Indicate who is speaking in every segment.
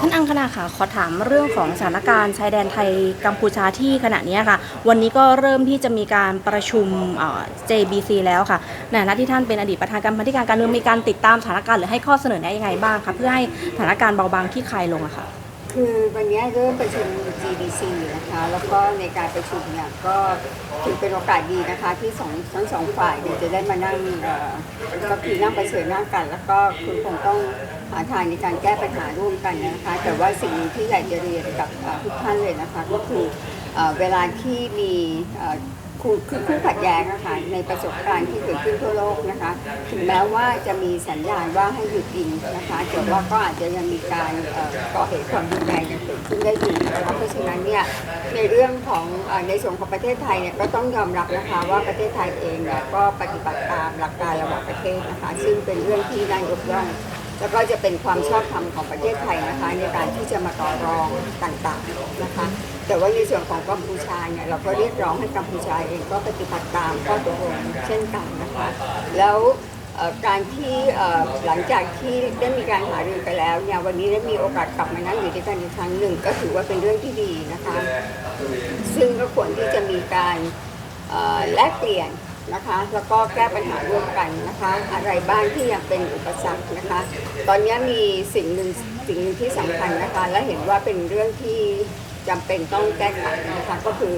Speaker 1: ท่านอังคณาค่ะขอถามเรื่องของสถานการณ์ชายแดนไทยกัมพูชาที่ขณะนี้ค่ะ วันนี้ก็เริ่มที่จะมีการประชุมเอ่อ JBC แล้วค่ะในฐานะที่ท่านเป็นอดีตประธานกรรมธิการการเมืองมีการติดตามสถานการณ์หรือให้ข้อเสนอแนะยังไงบ้างคะเพื่อให้สถานการณ์เบาบางที่คลายลงอะค่ะ
Speaker 2: คือวันนี้เริ่มประชุม GDC นะคะ แล้วก็ในการประชุมเนี่ยก็ถือเป็นโอกาสดีนะคะที่สองทั้งสองฝ่ายเนี่ยจะได้มานั่งก็คือนั่งเผชิญหน้ากัน แล้วก็คุณคงต้องหาทางในการแก้ปัญหาร่วมกันนะคะ แต่ว่าสิ่งที่อยากจะเรียนกับทุกท่านเลยนะคะ ก็คือเวลาที่มี คู่คือคู่ขัดแย้งนะคะในประสบการณ์ที่เกิดขึ้นทั่วโลกนะคะ ถึงแม้ว่าจะมีสัญญาณว่าให้หยุดยิงนะคะแต่ว่าก็อาจจะยังมีการต่อก่อเหตุความรุนแรงกันเกิดขึ้นได้อยู่นะคะเพราะฉะนั้นเนี่ยในเรื่องของในส่วนของประเทศไทยเนี่ยก็ต้องยอมรับนะคะว่าประเทศไทยเองเนี่ยก็ปฏิบัติตามหลักการระหว่างประเทศนะคะ ซึ่งเป็นเรื่องที่น่ายกย่อง แล้วก็จะเป็นความชอบธรรมของประเทศไทยนะคะ ในการที่จะมาต่อรองต่างๆนะคะ แต่ว่าในส่วนของกัมพูชาเนี่ยเราก็เรียกร้องให้กัมพูชาเองก็ปฏิบัติตามข้อตกลงเช่นกันนะคะ แล้วการที่หลังจากที่ได้มีการหารือกันแล้วเนี่ยวันนี้ได้มีโอกาสกลับมานั่งอยู่ด้วยกันอีกครั้งหนึ่ง ก็ถือว่าเป็นเรื่องที่ดีนะคะ ซึ่งก็ควรที่จะมีการแลกเปลี่ยน นะคะ แล้วก็แก้ปัญหาร่วมกันนะคะ อะไรบ้างที่ยังเป็นอุปสรรคนะคะ ตอนนี้มีสิ่งหนึ่งสิ่งหนึ่งที่สำคัญนะคะ และเห็นว่าเป็นเรื่องที่จำเป็นต้องแก้ไขนะคะก็คือ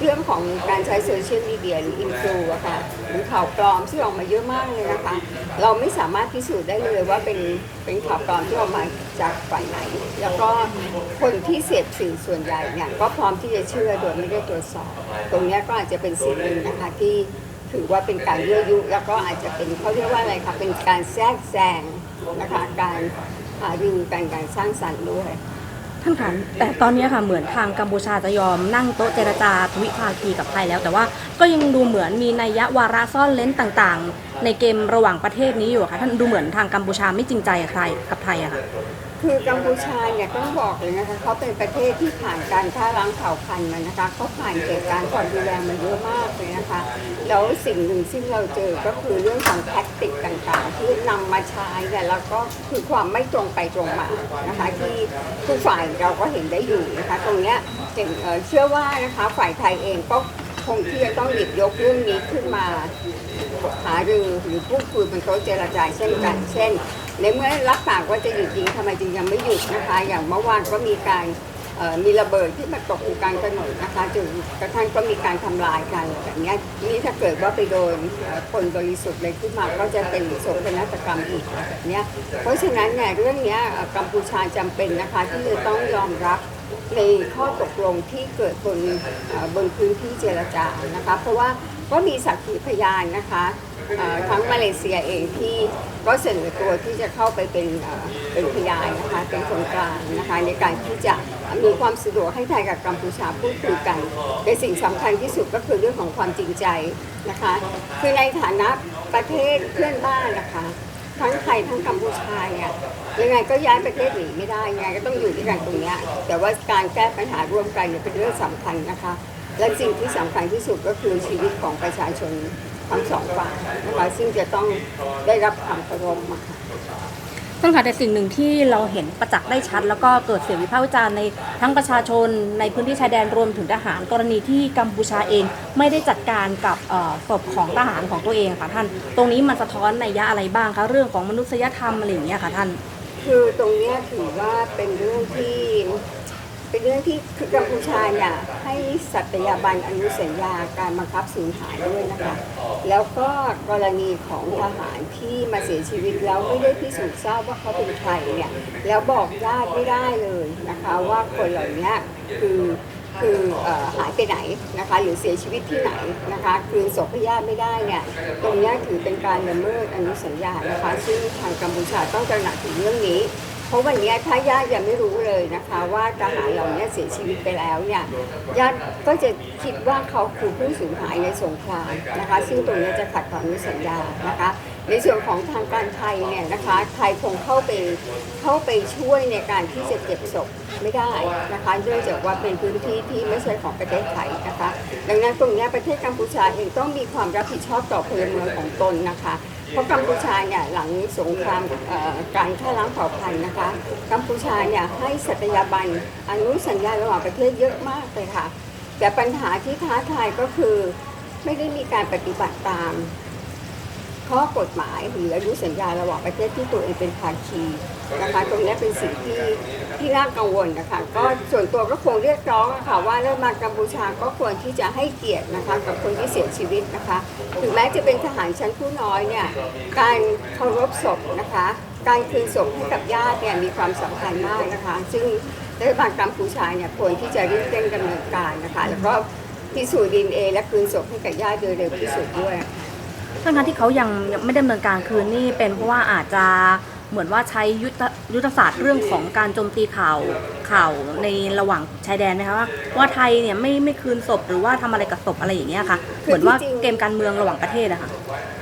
Speaker 2: เรื่องของการใช้โซเชียลมีเดียหรืออินฟลูอะค่ะหรือข่าวปลอมที่ออกมาเยอะมากเลยนะคะ เราไม่สามารถพิสูจน์ได้เลยว่าเป็นเป็นข่าวปลอมที่ออกมาจากฝ่ายไหน แล้วก็คนที่เสพสื่อส่วนใหญ่เนี่ยก็พร้อมที่จะเชื่อโดยไม่ได้ตรวจสอบ ตรงนี้ก็อาจจะเป็นสิ่งหนึ่งนะคะที่ ถือว่าเป็นการยั่วยุ แล้วก็อาจจะเป็นเขาเรียกว่าอะไรคะเป็นการแทรกแซงนะคะการหารือการการสร้างสรรค์ด้วย
Speaker 1: ท่านคะแต่ตอนนี้ค่ะเหมือนทางกัมพูชาจะยอมนั่งโต๊ะเจรจาทวิภาคีกับไทยแล้ว แต่ว่าก็ยังดูเหมือนมีนัยยะวาระซ่อนเล้นต่างๆ ในเกมระหว่างประเทศนี้อยู่ค่ะท่านดูเหมือนทางกัมพูชาไม่จริงใจกับใครกับไทยอะค่ะ
Speaker 2: คือกัมพูชาเนี่ยต้องบอกเลยนะคะเขาเป็นประเทศที่ผ่านการฆ่าล้างเผ่าพันธุ์มานะคะเขาผ่านเหตุการณ์ความรุนแรงมาเยอะมากเลยนะคะแล้วสิ่งหนึ่งที่เราเจอก็คือเรื่องของแท็กติกต่างๆ ที่นำมาใช้เนี่ยแล้วก็คือความไม่ตรงไปตรงมานะคะที่ทุกฝ่ายเราก็เห็นได้อยู่นะคะตรงเนี้ยเเอ่อเชื่อว่านะคะฝ่ายไทยเองก็คงที่จะต้องหยิบยกเรื่องนี้ขึ้นมาหารือหรือพูดคุยบนโต๊ะเจรจาเช่นกัน เช่น ในเมื่อรับปากว่าจะหยุดยิงทำไมจึงยังไม่หยุดนะคะ อย่างเมื่อวานก็มีการมีระเบิดที่มาตกอยู่กลางถนนนะคะจนกระทั่งก็มีการทำลายกันแบบเนี้ยนี่ถ้าเกิดว่าไปโดนคนบริสุทธิ์เลยขึ้นมาก็จะเป็นโศกนาฏกรรมอีกแบบเนี้ยเพราะฉะนั้นเนี่ยเรื่องเนี้ยกัมพูชาจำเป็นนะคะที่จะต้องยอมรับในข้อตกลงที่เกิดบนบนพื้นที่เจรจานะคะ เพราะว่าก็มีสักขีพยานนะคะ ทั้งมาเลเซียเองที่ก็เสนอตัวที่จะเข้าไปเป็นเป็นพยานนะคะเป็นคนกลางนะคะในการที่จะมีความสะดวกให้ไทยกับกัมพูชาพูดคุยกันแต่สิ่งสำคัญที่สุดก็คือเรื่องของความจริงใจนะคะคือในฐานะประเทศเพื่อนบ้านนะคะทั้งไทยทั้งกัมพูชาเนี่ยยังไงก็ย้ายประเทศหนีไม่ได้ยังไงก็ต้องอยู่ด้วยกันตรงนี้แต่ว่าการแก้ปัญหาร่วมกันเนี่ยเป็นเรื่องสำคัญนะคะ และสิ่งที่สำคัญที่สุดก็คือชีวิตของประชาชน ทั้งสองฝ่ายนะคะซึ่งจะต้องได้รับความเคารพอะคะ
Speaker 1: ท่านคะแต่สิ่งหนึ่งที่เราเห็นประจักษ์ได้ชัด แล้วก็เกิดเสียงวิพากษ์วิจารณ์ในทั้งประชาชนในพื้นที่ชายแดนรวมถึงทหาร กรณีที่กัมพูชาเองไม่ได้จัดการกับศพของทหารของตัวเองค่ะท่าน ตรงนี้มันสะท้อนในยะอะไรบ้างคะเรื่องของมนุษยธรรมอะไรอย่างเงี้ยค่ะท่าน
Speaker 2: คือตรงนี้ถือว่าเป็นเรื่องที่ เป็นเรื่องที่คือกัมพูชาเนี่ยให้สัตยาบันอนุสัญญาการบังคับสูญหายด้วยนะคะ แล้วก็กรณีของทหารที่มาเสียชีวิตแล้วไม่ได้พิสูจน์ทราบว่าเขาเป็นใครเนี่ยแล้วบอกญาติไม่ได้เลยนะคะว่าคนเหล่านี้คือคือออหายไปไหนนะคะหรือเสียชีวิตที่ไหนนะคะคืนศพให้ญาติไม่ได้เนี่ยตรงนี้ถือเป็นการละเมิดอนุสัญญานะคะ ซึ่งทางกัมพูชาต้องตระหนักถึงเรื่องนี้ ราะวันนี้ถ้าญาติยังไม่รู้เลยนะคะว่าทหารเหล่านี้เสียชีวิตไปแล้วเนี่ยญาติก็จะคิดว่าเขาคือผู้สูญหายในสงครามนะคะ ซึ่งตรงนี้จะขัดต่ออนุสัญญานะคะ ในส่วนของทางการไทยเนี่ยนะคะไทยคงเข้าไปเข้าไปช่วยในการที่จะเก็บศพไม่ได้นะคะเนื่องจากว่าเป็นพื้นที่ที่ไม่ใช่ของประเทศไทยนะคะ ดังนั้นตรงนี้ประเทศกัมพูชาเองต้องมีความรับผิดชอบต่อพลเมืองของตนนะคะเพราะกัมพูชาเนี่ยหลังสงครามการฆ่าล้างเผ่าพันธุ์นะคะ กัมพูชาเนี่ยให้สัตยาบันอนุสัญญาระหว่างประเทศเยอะมากเลยค่ะ แต่ปัญหาที่ท้าทายก็คือไม่ได้มีการปฏิบัติตาม ข้อกฎหมายหรืออนุสัญญาระหว่างประเทศที่ตัวเองเป็นภาคีนะคะตรงนี้เป็นสิ่งที่ที่น่ากังวลนะคะก็ส่วนตัวก็คงเรียกร้องะค่ะว่าเริ่มมากัมพูชาก็ควรที่จะให้เกียรตินะคะกับคนที่เสียชีวิตนะคะ ถึงแม้จะเป็นทหารชั้นผู้น้อยเนี่ยการเคารพศพนะคะ การคืนศพให้กับญาติเนี่ยมีความสำคัญมากนะคะ ซึ่งรัฐบาลกัมพูชาเนี่ยควรที่จะรีบเร่งดำเนินการนะคะ แล้วก็พิสูจน์ดีเอและคืนศพให้กับญาติโดยเร็วที่สุดด้วย
Speaker 1: ทั้งๆที่เขายังยังไม่ดำเนินการคืนนี่เป็นเพราะว่าอาจจะเหมือนว่าใช้ยุทธยุทธศาสตร์เรื่องของการโจมตีข่าวข่าวในระหว่างชายแดนไหมคะว่าว่าไทยเนี่ยไม่ไม่คืนศพหรือว่าทำอะไรกับศพอะไรอย่างเงี้ยค่ะ
Speaker 2: คือ
Speaker 1: เหมือนว่าเกมการเมืองระหว่างประเทศอะค่ะ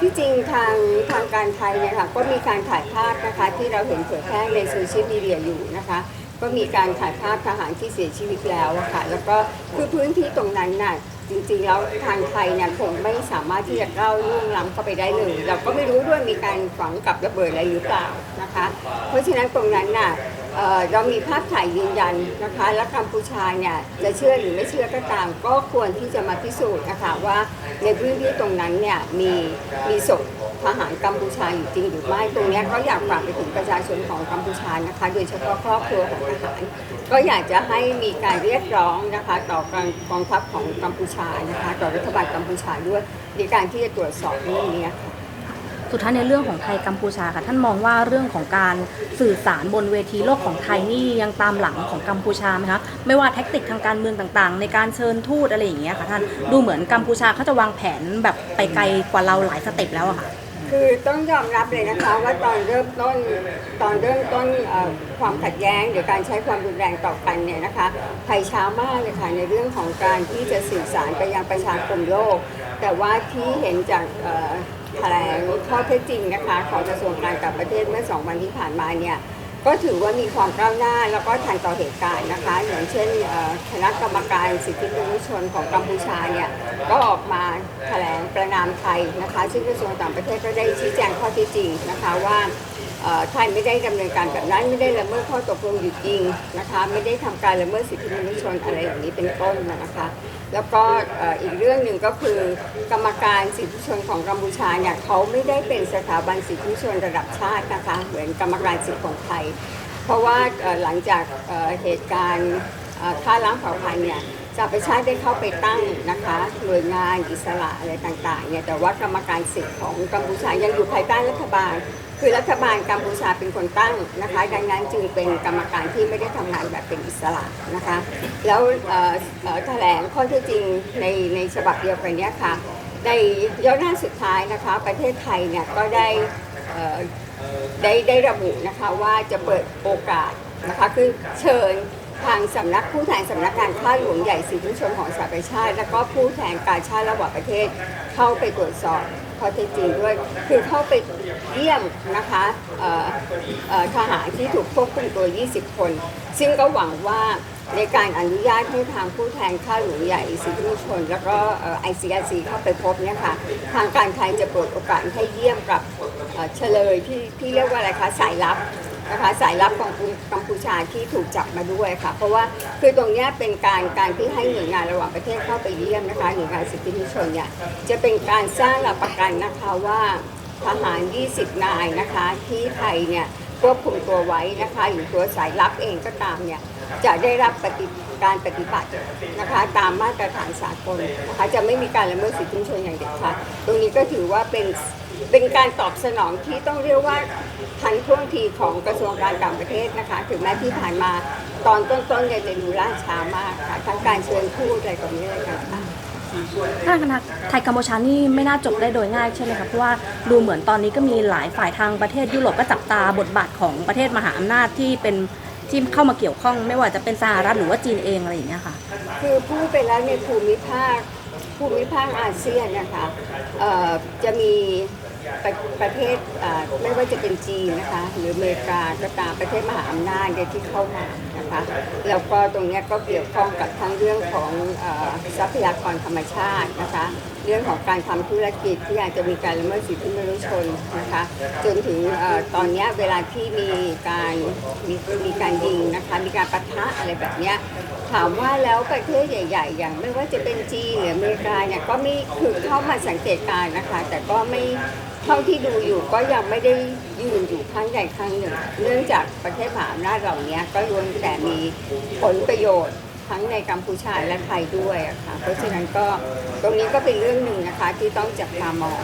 Speaker 2: ที่จริงทางทางการไทยเนี่ยค่ะก็มีการถ่ายภาพนะคะที่เราเห็นเผยแพร่ในโซเชียลมีเดียอยู่นะคะ ก็มีการถ่ายภาพทหารที่เสียชีวิตแล้วอะค่ะแล้วก็คือพื้นที่ตรงนั้นน่ะ จริงๆ แล้วทางไทยเนี่ยคงไม่สามารถที่จะก้าวล่วงล้ำเข้าไปได้เลย เราก็ไม่รู้ด้วยมีการฝังกับระเบิดอะไรหรือเปล่านะคะ เพราะฉะนั้นตรงนั้นน่ะเอ่อเรามีภาพถ่ายยืนยันนะคะ และกัมพูชาเนี่ยจะเชื่อหรือไม่เชื่อก็ตาม ก็ควรที่จะมาพิสูจน์นะคะว่าในพื้นที่ตรงนั้นเนี่ยมีมีศพ ทหารกัมพูชาอยู่จริงหรือไม่ตรงนี้ก็อยากฝากไปถึงประชาชนของกัมพูชานะคะ โดยเฉพาะครอบครัวของทหาร ก็อยากจะให้มีการเรียกร้องนะคะต่อกองกองทัพของกัมพูชานะคะต่อรัฐบาลกัมพูชาด้วยในการที่จะตรวจสอบเรื่องนี้ค่ะ
Speaker 1: สุดท้ายในเรื่องของไทยกัมพูชาค่ะท่านมองว่าเรื่องของการสื่อสารบนเวทีโลกของไทยนี่ยังตามหลังของกัมพูชาไหมคะไม่ว่าแท็กติกทางการเมืองต่างๆ ในการเชิญทูตอะไรอย่างเงี้ยค่ะท่านดูเหมือนกัมพูชาเขาจะวางแผนแบบไปไกลกว่าเราหลายสเต็ปแล้วอะค่ะ
Speaker 2: คือต้องยอมรับเลยนะคะว่าตอนเริ่มต้นตอนเริ่มต้นเอ่อความขัดแย้งหรือการใช้ความรุนแรงต่อกันเนี่ยนะคะไทยช้ามากเลยค่ะในเรื่องของการที่จะสื่อสารไปยังประชาคมโลก แต่ว่าที่เห็นจากเอ่อแถลงข้อเท็จจริงนะคะของกระทรวงการต่างประเทศเมื่อสองวันที่ผ่านมาเนี่ย ก็ถือว่ามีความก้าวหน้าแล้วก็ทันต่อเหตุการณ์นะคะอย่างเช่นคณะกรรมการสิทธิมนุษยชนของกัมพูชาเนี่ยก็ออกมาแถลงประนามไทยนะคะ ซึ่งกระทรวงต่างประเทศก็ได้ชี้แจงข้อที่จริงนะคะว่า ไทยไม่ได้ดำเนินการแบบนั้นไม่ได้ละเมิดข้อตกลงหยุดยิงนะคะไม่ได้ทำการละเมิดสิทธิมนุษยชนอะไรอย่างนี้เป็นต้นนะคะแล้วก็อีกเรื่องหนึ่งก็คือกรรมการสิทธิชนของกัมพูชาเนี่ยเขาไม่ได้เป็นสถาบันสิทธิชนระดับชาตินะคะเหมือนกรรมการสิทธิของไทย เพราะว่าหลังจากเหตุการณ์ฆ่าล้างเผ่าพันธุ์เนี่ยสหประชาติได้เข้าไปตั้งนะคะหน่วยงานอิสระอะไรต่างๆเนี่ยแต่ว่ากรรมการสิทธิของกัมพูชายังอยู่ภายใต้รัฐบาล คือรัฐบาลกัมพูชาเป็นคนตั้งนะคะ ดังนั้นจึงเป็นกรรมการที่ไม่ได้ทำงานแบบเป็นอิสระนะคะ แล้วแถลงข้อเท็จจริงในในฉบับเดียวกันเนี้ยค่ะในย่อหน้าสุดท้ายนะคะ ประเทศไทยเนี่ยก็ได้ได้ได้ระบุนะคะว่าจะเปิดโอกาสนะคะคือเชิญทางสำนักผู้แทนสำนักงานข้าหลวงใหญ่สิทธิชนของสหประชาชาติ แล้วก็ผู้แทนการชาติระหว่างประเทศเข้าไปตรวจสอบ ข้อเท็จจริงด้วย คือเข้าไปเยี่ยมนะคะทหารที่ถูกควบคุมตัว 20 คน ซึ่งก็หวังว่าในการอนุญาตให้ทางผู้แทนข้าหลวงใหญ่สิทธิชน แล้วก็ไอซีไอซีเข้าไปพบเนี่ยค่ะทางการไทยจะเปิดโอกาสให้เยี่ยมกับเอ่อเฉลยที่ที่เรียกว่าอะไรคะสายลับ นะคะสายลับของกัมพูชาที่ถูกจับมาด้วยค่ะ เพราะว่าคือตรงนี้เป็นการการที่ให้หน่วยงานระหว่างประเทศเข้าไปเยี่ยมนะคะหน่วยงานสิทธิมนุษยชนเนี่ยจะเป็นการสร้างหลักประกันนะคะว่าทหาร 20 นายนะคะที่ไทยเนี่ยควบคุมตัวไว้นะคะอยู่ตัวสายลับเองก็ตามเนี่ยจะได้รับปฏิการปฏิบัตินะคะตามมาตรฐานสากลนะคะจะไม่มีการละเมิดสิทธิมนุษยชนอย่างเด็ดขาดตรงนี้ก็ถือว่าเป็น เป็นการตอบสนองที่ต้องเรียกว่าทันท่วงทีของกระทรวงการต่างประเทศนะคะ ถึงแม้ที่ผ่านมาตอนต้นๆเนี่ยจะดูล่าช้ามากค่ะทั้งการเชิญพูดอะไรตรงนี้อะไรต่างๆ
Speaker 1: ถ้าคณะไทยกัมพูชานี่ไม่น่าจบได้โดยง่ายใช่ไหมคะเพราะว่าดูเหมือนตอนนี้ก็มีหลายฝ่ายทางประเทศยุโรปก็จับตาบทบาทของประเทศมหาอำนาจที่เป็นที่เข้ามาเกี่ยวข้อง ไม่ว่าจะเป็นสหรัฐหรือว่าจีนเองอะไรอย่างเงี้ยค่ะ
Speaker 2: คือพูดไปแล้วในภูมิภาคภูมิภาคอาเซียนนะคะเอ่อจะมี ประประเทศอ่าไม่ว่าจะเป็นจีนนะคะ หรืออเมริกาก็ตามประเทศมหาอำนาจเนี่ยที่เข้ามานะคะแล้วก็ตรงเนี้ยก็เกี่ยวข้องกับทั้งเรื่องของอ่อทรัพยากรธรรมชาตินะคะ เรื่องของการทำธุรกิจที่อาจจะมีการละเมิดสิทธิมนุษยชนนะคะจนถึงเอ่อตอนเนี้ยเวลาที่มีการมีมีการยิงนะคะมีการปะทะอะไรแบบเนี้ยถามว่าแล้วประเทศใหญ่ ๆ อย่างไม่ว่าจะเป็นจีนหรืออเมริกาเนี่ยก็ไม่คือเข้ามาสังเกตการณ์นะคะ แต่ก็ไม่ เท่าที่ดูอยู่ก็ยังไม่ได้ยืนอยู่ข้างใดข้างหนึ่ง เนื่องจากประเทศมหาอำนาจเหล่านี้ก็ล้วนแต่มีผลประโยชน์ทั้งในกัมพูชาและไทยด้วยอะค่ะ เพราะฉะนั้นก็ตรงนี้ก็เป็นเรื่องหนึ่งนะคะที่ต้องจับตามอง